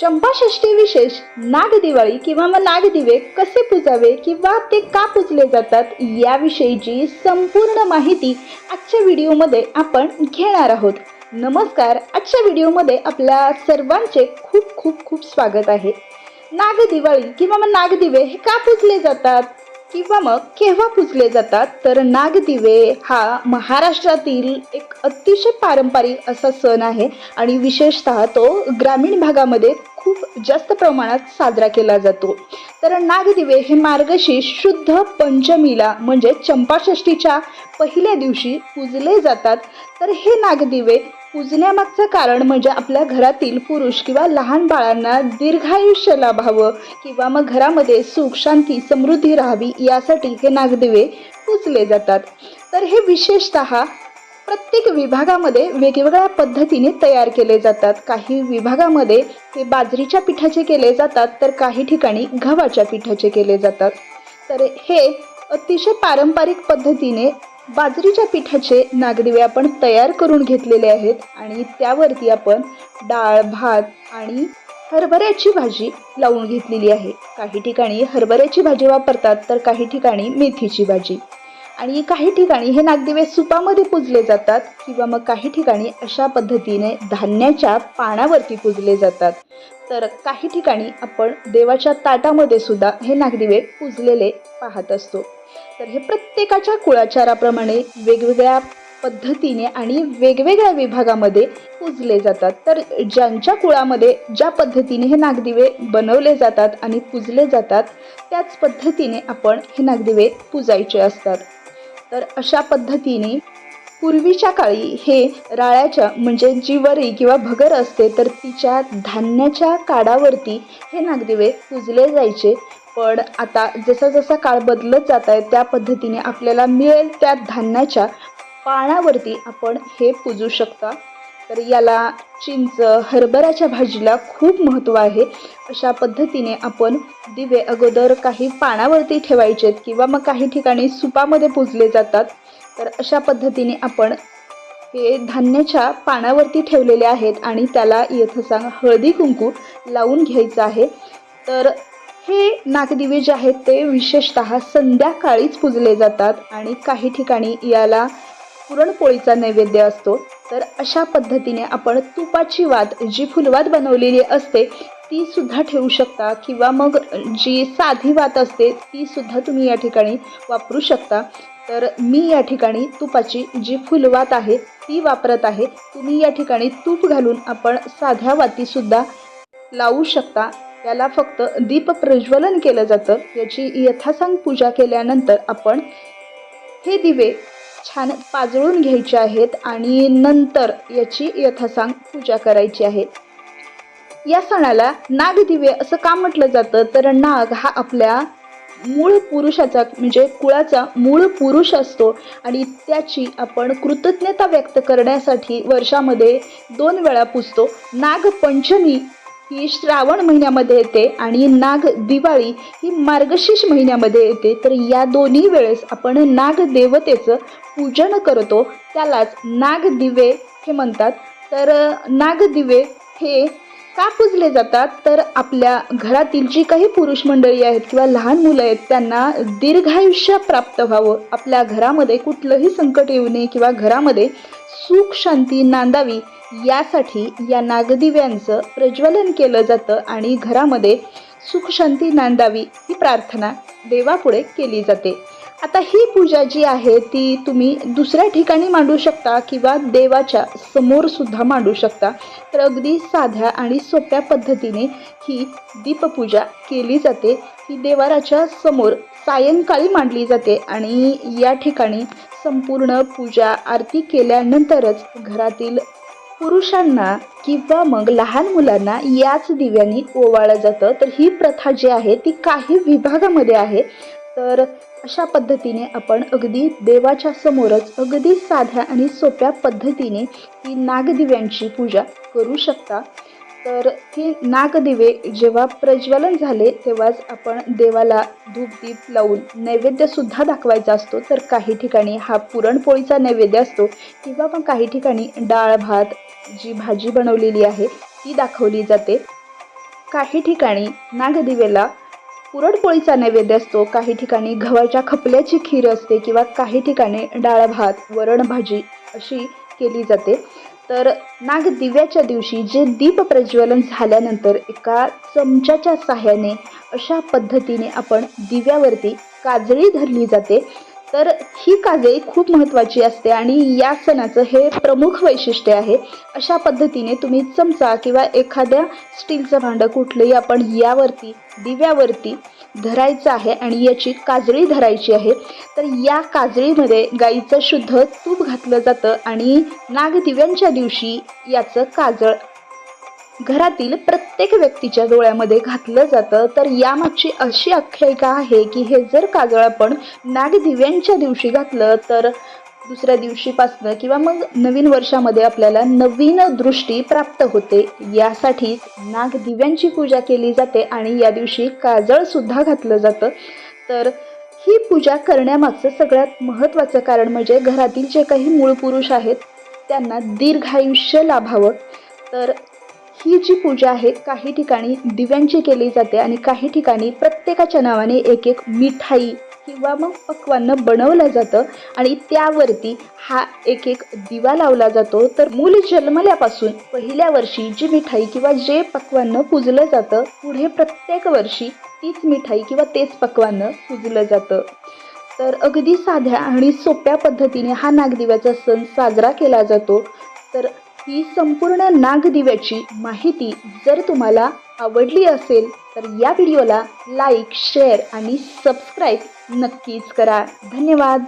चंपाषष्ठी विशेष नागदिवाळी किंवा मग नागदिवे कसे पुजावे किंवा ते का पुजले जातात याविषयीची संपूर्ण माहिती आजच्या व्हिडिओमध्ये आपण घेणार आहोत. नमस्कार आजच्या व्हिडिओमध्ये आपल्या सर्वांचे खूप खूप खूप स्वागत आहे. नागदिवाळी किंवा मग नागदिवे हे का पुजले जातात? किंवा मग केव्हा पुजले जातात तर नागदिवे हा महाराष्ट्रातील एक अतिशय पारंपरिक असा सण आहे. आणि विशेषतः तो ग्रामीण भागामध्ये खूप जास्त प्रमाणात साजरा केला जातो. तर नागदिवे हे मार्गशीर्ष शुद्ध पंचमीला म्हणजे चंपाषष्ठीच्या पहिल्या दिवशी पूजले जातात. तर हे नागदिवे पूजण्यामागचं कारण म्हणजे आपल्या घरातील पुरुष किंवा लहान बाळांना दीर्घायुष्य लाभावं किंवा मग घरामध्ये सुख शांती समृद्धी राहावी यासाठी हे नागदिवे पूजले जातात. तर हे विशेषतः प्रत्येक विभागामध्ये वेगवेगळ्या पद्धतीने तयार केले जातात. काही विभागामध्ये ते बाजरीच्या पिठाचे केले जातात तर काही ठिकाणी गव्हाच्या पिठाचे केले जातात. तर हे अतिशय पारंपरिक पद्धतीने बाजरीच्या पिठाचे नागदिवे आपण तयार करून घेतलेले आहेत आणि त्यावरती आपण डाळ भात आणि हरभऱ्याची भाजी लावून घेतलेली आहे. काही ठिकाणी हरभऱ्याची भाजी वापरतात तर काही ठिकाणी मेथीची भाजी. आणि काही ठिकाणी हे नागदिवे सुपामध्ये पुजले जातात किंवा मग काही ठिकाणी अशा पद्धतीने धान्याच्या पानावरती पुजले जातात. तर काही ठिकाणी आपण देवाच्या ताटामध्ये सुद्धा हे नागदिवे पुजलेले पाहत असतो. तर हे प्रत्येकाच्या कुळाचाराप्रमाणे वेगवेगळ्या पद्धतीने आणि वेगवेगळ्या विभागामध्ये पूजले जातात. तर ज्यांच्या कुळामध्ये ज्या पद्धतीने हे नागदिवे बनवले जातात आणि पूजले जातात त्याच पद्धतीने आपण हे नागदिवे पूजायचे असतात. तर अशा पद्धतीने पूर्वीच्या काळी हे राळ्याच्या म्हणजे जी वरी किंवा भगर असते तर तिच्या धान्याच्या काडावरती हे नागदिवे पूजले जायचे. पण आता जसा जसा काळ बदलत जात आहे त्या पद्धतीने आपल्याला मिळेल त्या धान्याच्या पानावरती आपण हे पूजू शकता. तर याला चिंच हरभऱ्याच्या भाजीला खूप महत्त्व आहे. अशा पद्धतीने आपण दिवे अगोदर काही पानावरती ठेवायचेत किंवा मग काही ठिकाणी सुपामध्ये पुजले जातात. तर अशा पद्धतीने आपण हे धान्याच्या पानावरती ठेवलेले आहेत आणि त्याला यथासांग हळदी कुंकू लावून घ्यायचं आहे. तर हे नागदिवे जे आहेत ते विशेषतः संध्याकाळीच पुजले जातात आणि काही ठिकाणी याला पुरणपोळीचा नैवेद्य असतो. तर अशा पद्धतीने आपण तुपाची वात जी फुलवात बनवलेली असते ती सुद्धा ठेवू शकता. किंवा मग जी साधी वात असते ती सुद्धा तुम्ही या ठिकाणी वापरू शकता. तर मी या ठिकाणी तुपाची जी फुलवात आहे ती वापरत आहे. तुम्ही या ठिकाणी तूप घालून आपण साध्या वातीसुद्धा लावू शकता. त्याला फक्त दीप प्रज्वलन केलं जातं. याची यथासांग पूजा केल्यानंतर आपण हे दिवे छान पाजळून घ्यायचे आहेत आणि नंतर याची यथासांग पूजा करायची आहे. या सणाला नागदिवे असं का म्हटलं जातं? तर नाग हा आपल्या मूळ पुरुषाचा म्हणजे कुळाचा मूळ पुरुष असतो आणि त्याची आपण कृतज्ञता व्यक्त करण्यासाठी वर्षामध्ये दोन वेळा पुजतो. नागपंचमी ही श्रावण महिन्यामध्ये येते आणि नाग दिवाळी ही मार्गशीर्ष महिन्यामध्ये येते. तर या दोन्ही वेळेस आपण नाग देवतेचं पूजन करतो. त्यालाच नागदिवे हे म्हणतात. तर नागदिवे हे का पूजले जातात? तर आपल्या घरातील जी काही पुरुष मंडळी आहेत किंवा लहान मुलं आहेत त्यांना दीर्घायुष्य प्राप्त व्हावं. आपल्या घरामध्ये कुठलंही संकट येऊ नये किंवा घरामध्ये सुख शांती नांदावी यासाठी या नागदिव्यांचं प्रज्वलन केलं जातं आणि घरामध्ये सुखशांती नांदावी ही प्रार्थना देवापुढे केली जाते. आता ही पूजा जी आहे ती तुम्ही दुसऱ्या ठिकाणी मांडू शकता किंवा देवाच्या समोर सुद्धा मांडू शकता. तर अगदी साध्या आणि सोप्या पद्धतीने ही दीपपूजा केली जाते. ही देवाराच्या समोर सायंकाळी मांडली जाते आणि या ठिकाणी संपूर्ण पूजा आरती केल्यानंतरच घरातील पुरुषांना किंवा मग लहान मुलांना याच दिव्यांनी ओवाळलं जातं. तर ही प्रथा जी आहे ती काही विभागामध्ये आहे. तर अशा पद्धतीने आपण अगदी देवाच्या समोरच अगदी साध्या आणि सोप्या पद्धतीने ही नागदिव्यांची पूजा करू शकता. तर हे नागदिवे जेव्हा प्रज्वलन झाले तेव्हाच आपण देवाला धूपदीप लावून नैवेद्यसुद्धा दाखवायचा असतो. तर काही ठिकाणी हा पुरणपोळीचा नैवेद्य असतो किंवा पण काही ठिकाणी डाळ भात जी भाजी बनवलेली आहे ती दाखवली जाते. काही ठिकाणी नागदिवेला पुरणपोळीचा नैवेद्य असतो काही ठिकाणी गव्हाच्या खपल्याची खीर असते किंवा काही ठिकाणी डाळ भात वरण भाजी अशी केली जाते. तर नागदिव्याच्या दिवशी जे दीप प्रज्वलन झाल्यानंतर एका चमच्याच्या साह्याने अशा पद्धतीने आपण दिव्यावरती काजळी धरली जाते. तर ही काजळी खूप महत्त्वाची असते आणि या सणाचं हे प्रमुख वैशिष्ट्य आहे. अशा पद्धतीने तुम्ही चमचा किंवा एखाद्या स्टीलचं भांडं कुठलंही आपण यावरती दिव्यावरती धरायचं आहे आणि याची काजळी धरायची आहे. तर या काजळीमध्ये गाईचं शुद्ध तूप घातलं जातं आणि नागदिव्यांच्या दिवशी याचं काजळ घरातील प्रत्येक व्यक्तीच्या डोळ्यामध्ये घातलं जातं. तर यामागची अशी आख्यायिका आहे की हे जर काजळ आपण नागदिव्यांच्या दिवशी घातलं तर दुसऱ्या दिवशीपासनं किंवा मग नवीन वर्षामध्ये आपल्याला नवीन दृष्टी प्राप्त होते. यासाठीच नागदिव्यांची पूजा केली जाते आणि या दिवशी काजळसुद्धा घातलं जातं. तर ही पूजा करण्यामागचं सगळ्यात महत्त्वाचं कारण म्हणजे घरातील जे काही मूळ पुरुष आहेत त्यांना दीर्घायुष्य लाभावं. तर ही जी पूजा आहे काही ठिकाणी दिव्यांची केली जाते आणि काही ठिकाणी प्रत्येकाच्या नावाने एक एक मिठाई किंवा मग पक्वान्न बनवलं जातं आणि त्यावरती हा एक एक दिवा लावला जातो. तर मूल जन्मल्यापासून पहिल्या वर्षी जी मिठाई किंवा जे पक्वान्न पुजलं जातं पुढे प्रत्येक वर्षी तीच मिठाई किंवा तेच पक्वान्न पुजलं जातं. तर अगदी साध्या आणि सोप्या पद्धतीने हा नागदिव्याचा सण साजरा केला जातो. तर ही संपूर्ण नागदिव्याची माहिती जर तुम्हाला आवडली असेल तर या व्हिडिओला लाईक शेअर आणि सबस्क्राईब नक्कीच करा. धन्यवाद.